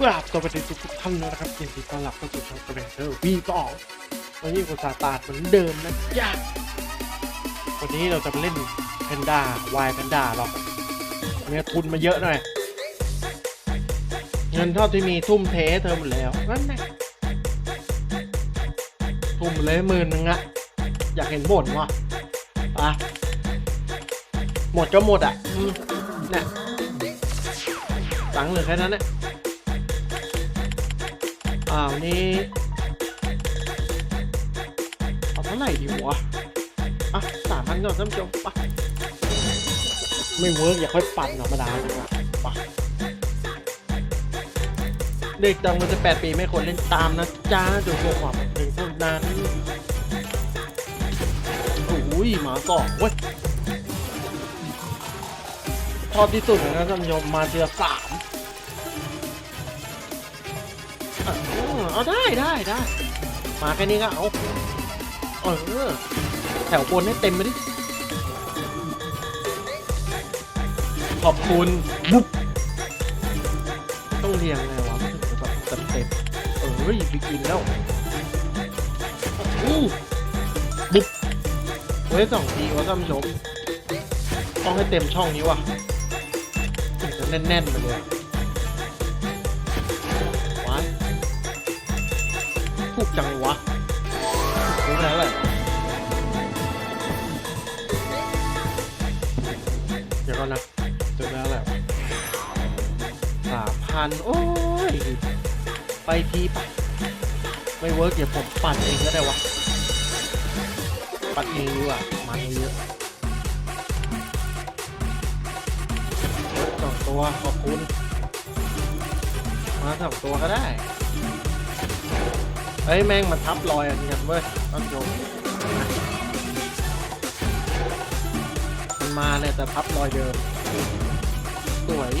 วัสดีทุกท่านนะครับยินดีต้อนรับเข้าสู่ช่องเรนเดอร์วีสองวันนี้กูซาตาร์เหมือนเดิมนะจ๊ะวันนี้เราจะเล่นแพนด้าวายแพนด้าหรอกเนี่ยทุนมาเยอะหน่อย เงินเท่าที่มีทุ่มเทเธอหมดแล้วนั่นแหละทุ่มเลยหมื่นหนึ่งอะอยากเห็นบ่นว่ะอะหมดก็หมดอะเนี่ยตังเหลือแค่นั้นแหละ อ้าวนี่เอาเท่าไหร่ดีวะ อะสามพันก่อนท่านผู้ชมปะไม่เวิร์กอย่าค่อยปั่นธรรมดาดาไปะเด็กดังมันจะแปดปีไม่ควรเล่นตามนะจ้าดูพวกความบันเทิงเท่านั้นโอ้ยหมาสอเว้ยชอบที่สุดนะท่านผู้ชมมาเดือสาม ออเอาได้ได้ได้มาแค่นี้ก็เอาเออแถวบนให้เต็มไปดิขอบคุณบุ๊บต้องเรียงไงวะมันถึงจะแบบเต็มเต็มเออไปกินแล้วอู้บุ๊บไว้สองทีวะท่านผู้ชมต้องให้เต็มช่องนี้ว่ะถึงจะแน่นๆไปเลย ถูกจังวะรู้แล้วแหละเดี๋ยวก่อนนะจอแล้วแหละสามพันโอ้ย ไปทีปไม่เวิร์กเดี๋ยวผมปั่นเองก็ได้วะ ปั่นเองดีกว่ามันเยอะเฮ้ยสองตัวขอบคุณ มาสองตัวก็ได้ เฮ้ยแม่งมันทับรอยอันนี้กันเว้ยต้นโยมมันมาเนี่ยแต่ทับรอยเดิม สวย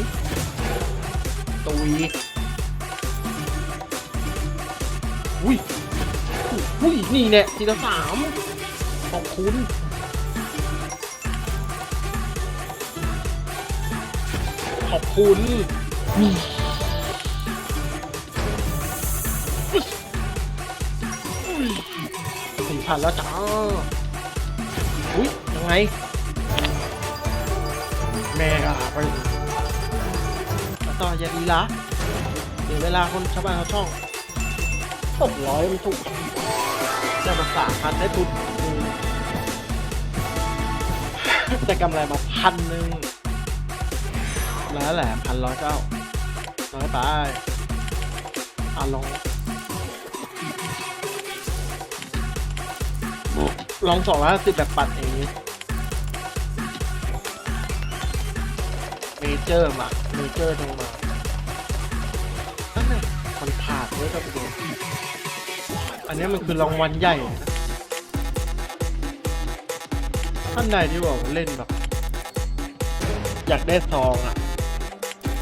ตุยอุ้ยอุ้ยนี่เนี่ยทีละสามขอบคุณขอบคุณนี่ สี่พันแล้วจ้าอุ้ยยังไง แม่ก็ไปแล้วต่ออย่าดีละเดี๋ยวเวลาคนชาวบ้านเขาช่องตกร้อยมันถูกได้มาสามพันได้ทุนหนึ่กำไรมาพันหนึ่งแล้วแหละพันร้อยเก้าน้อยไปอะลอง ลองสองร้อยสิบแบบปัดเองเมเจอร์มาเมเจอร์ลงมานั่นไงมันผ่านด้วยครับทุกคนอันนี้มันคือรางวัลใหญ่นะท่านใดที่บอกเล่นแบบ อยากได้ซองอะ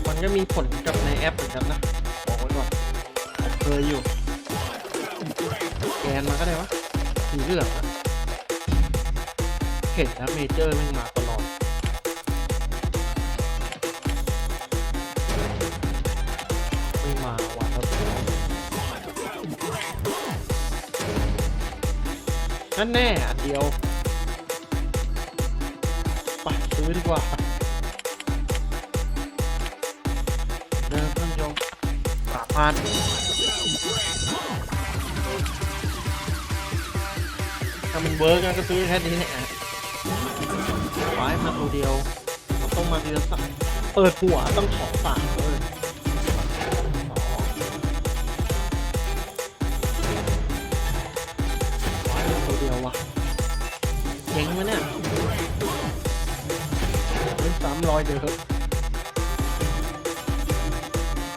มันก็มีผลกับในแอปเหมือนกันนะบอกไว้ก่อนเคยอยู่แกนมาก็ได้วะสีเหลืองอะ เห็นแล้วเมเจอร์ม่งมาตลอดไม่มาว่ะครับนั่นแน่เดียวไปซื้อดีกว่าเดินท่านผู้ชมสามพันถ้ามันเวิร์กก็ซื้อแค่นี้แหละ มาตัวเดียวเราต้องมาทีละสักเปิดหัวต้องขอสามเลยตัวเดียววะเจ๋งวะเนี่ยเป็นสามรอยเดิม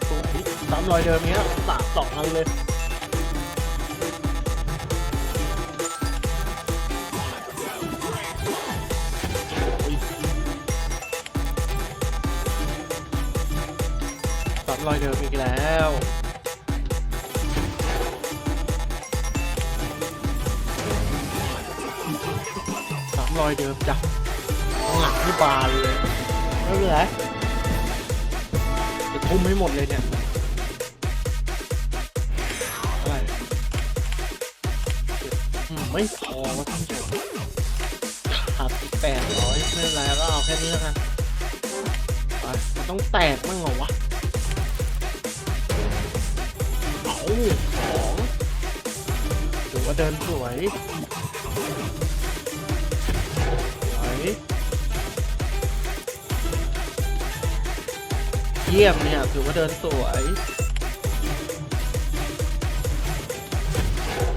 สวยสามรอยเดิมเนี้ยสามสองอันเลย อยเดิมอีกแล้วสามรอยเดิมจ้ะหลังที่บานเลยไม่เป็นไรจะทุ่มไม่หมดเลยเนี่ยอะไรไม่พอว่าท่านเจ็ขาดอีกแปดร้อยไม่เป็นไรก็เอาแค่นี้แล้วกันไปมันต้องแตกมั้งเหรอวะ อาของถือว่าเดินสวยสวยเยี่ยมเนี่ยถือว่าเดินสวย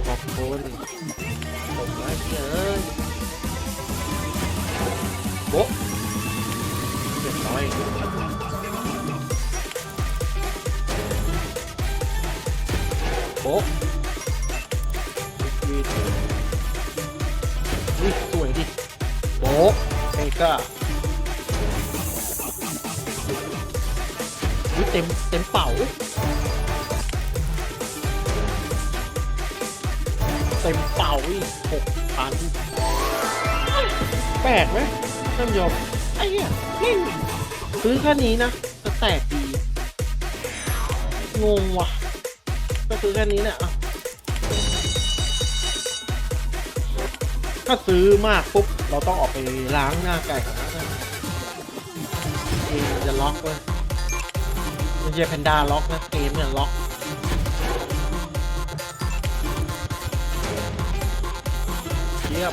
ขอบคุณผมไว้เยโบ๊ะเรียบร้อย โบ๊ะวีดอุ้ยสวยดิโบ๊ะเอก้าอุ้ยเต็มเต็มเป่าเต็มเป่าอีกหกพันแปลกไหมท่านผู้ชมไอ้เหี้ยนี่ซื้อแค่นี้นะจะแตกดี งงว่ะ ซื้อแค่นี้เนี่ยถ้าซื้อมากปุ๊บเราต้องออกไปล้างหน้าไก่ก่อนนะเกมจะล็อกเว้ยไม่ใช่แพนด้าล็อกนะเกมเนี่ยล็อกเยียบ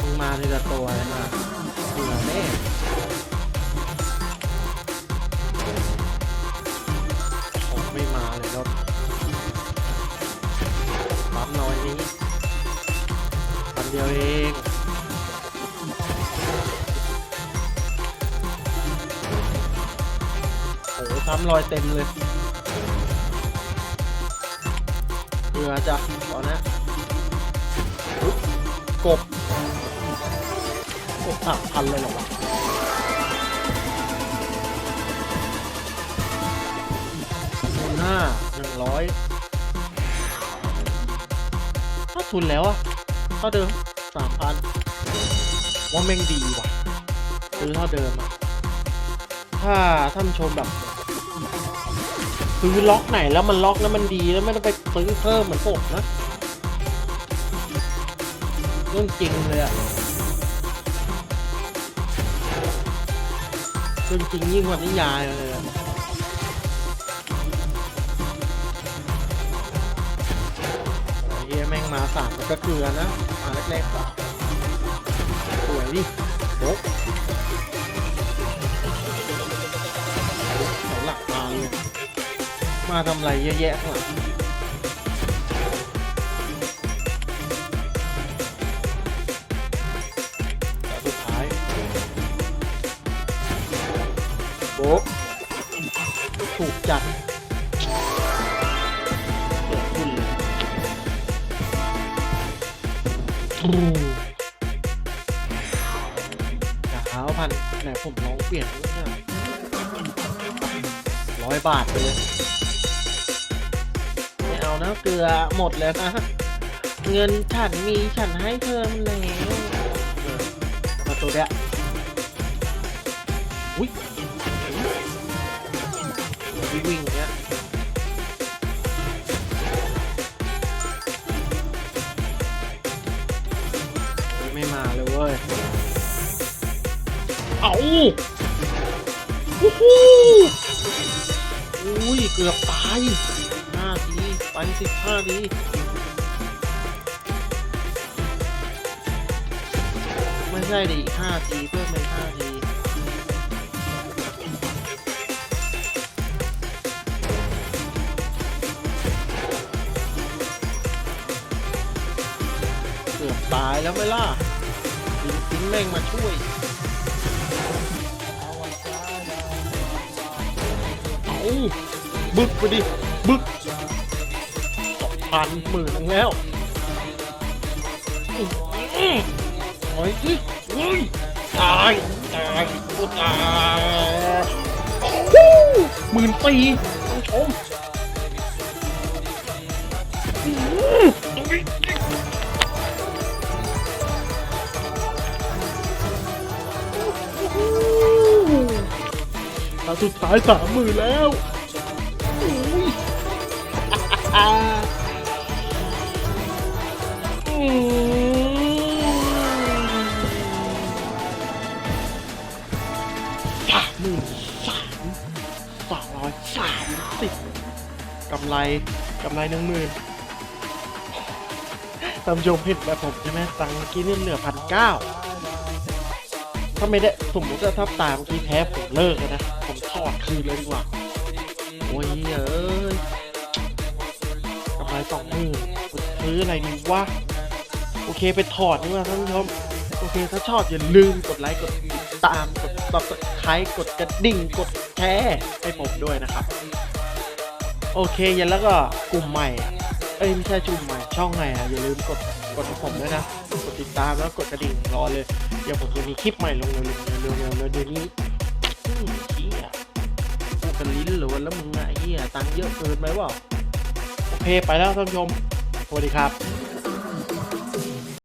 มึงมาทีละตัวเลยนะเหนือแน่ ไม่มลยรถปั๊มน้อยนี้คันเดียวเองโอ้โหซ้ำรอยเต็มเลยเหลือจ้ะตอนนี้กบกบสามพันเลยหรอวะ ห้าหนึ่งร้อยถ้าทุนแล้วอะเท่าเดิมสามพันว่าแม่งดีว่ะซื้อเท่าเดิมอะถ้าท่านชมแบบซื้อล็อกไหนแล้วมันล็อกแล้วมันดีแล้วไม่ต้องไปซื้อเพิ่มเหมือนผมนะเรื่องจริงเลยอะเรื่องจริงยิ่งกว่านิยายเลย ฮียแม่งมาสามมันก็เกลือนะมาแรกๆก่อนสวยดิโบ๊ะเสาหลักมาเลยมาทำไรเยอะแยะข้างหลังสุดท้ายโบ๊ะถูกจัด อืมจะหาพันไหนผมลองเปลี่ยนดูเนี่ยร้อยบาทไปเลยไม่เอานะเกลือหมดแล้วนะ เงินฉันมีฉันให้เธอมันแล้วมาตัวเนี้ยอุ้ยวิ่งวิ่งอย่างเงี้ย เว้ยเอาวู้ฮู้อุ้ย เกือบตายห้าทีไปสิบห้าทีไม่ใช่ดิห้าทีเพิ่มเป็นห้าทีเกือบตายแล้วไหม่ล่ะ แม่งมาช่วยเอาบึกไปดิ บึกสองพันหมื่นแล้วโอ้ยสิเฮ้ยตายตายกูตายโอ้หมื่นปีต้องชม สุดท้ายสามหมื่นแล้วโอ้ยสามหมื่นสามสองร้อยสามสิบกำไรกำไรหนึ่งหมื่นตามชมเห็นแบบผมใช่ไหมตังค์เมื่อกี้นี่เหลือพันเก้าถ้าไม่ได้สมมติว่าถ้าตามเมื่อกี้แพ้ผมเลิกเลยนะ ผมถอดคืนเลยดีกว่า โอ้ยเอ้ยกำไรสองหมื่นซื้ออะไรดีวะ โอเคไปถอดดีกว่าท่านผู้ชม โอเคถ้าชอบอย่าลืมกดไลค์กดติดตาม กดซับสไครต์กดกระดิ่ง กดแชร์ให้ผมด้วยนะครับ โอเคอยันแล้วก็กลุ่มใหม่เอ้ยไม่ใช่กลุ่มใหม่ช่องใหม่อะอย่าลืมกดกดให้ผมด้วยนะ กดติดตามแล้วกดกระดิ่งรอเลย เดี๋ยวผมจะมีคลิปใหม่ลงเร็วๆเร็วๆเร็วๆเร็วๆเดี๋ยวนี้ นแล้วมึงอะไอ้เฮียตังค์เยอะเกินไปเปล่าโอเคไปแล้วท่านผู้ชมสวัสดีครับ